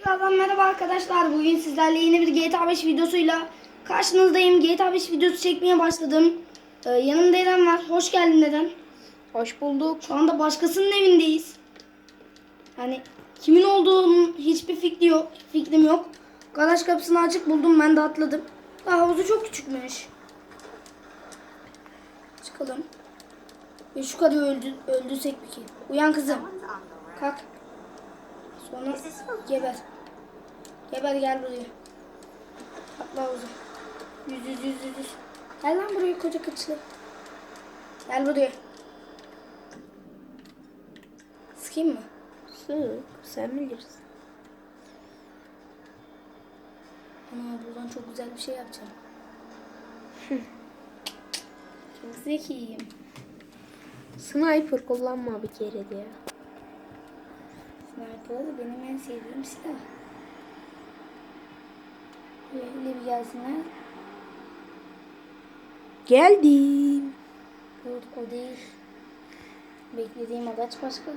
Tekrardan merhaba arkadaşlar. Bugün sizlerle yeni bir GTA 5 videosuyla karşınızdayım. GTA 5 videosu çekmeye başladım. Ee, yanımda Eren var. Hoş geldin Eren. Hoş bulduk. Şu anda başkasının evindeyiz. Yani kimin olduğunun hiçbir fikri yok, fikrim yok. Garaj kapısını açık buldum. Ben de atladım. Daha havuzu çok küçükmüş. Çıkalım. Ve şu karıyı öldü, öldürsek peki. Uyan kızım. Kalk. Sonra geber. Geber gel buraya. Atla. Yüz yüz yüz yüz. yüz. Gel lan buraya koca kıçlı. Gel buraya. Sıkayım mı? Sık. Sen bilirsin. Ana buradan çok güzel bir şey yapacağım. çok zekiyim. Sniper kullanma bir kere de ya. Sniper da benim en sevdiğim silah. Böyle bir gelsinler. Geldim. Dur o değil. Beklediğim araç başka.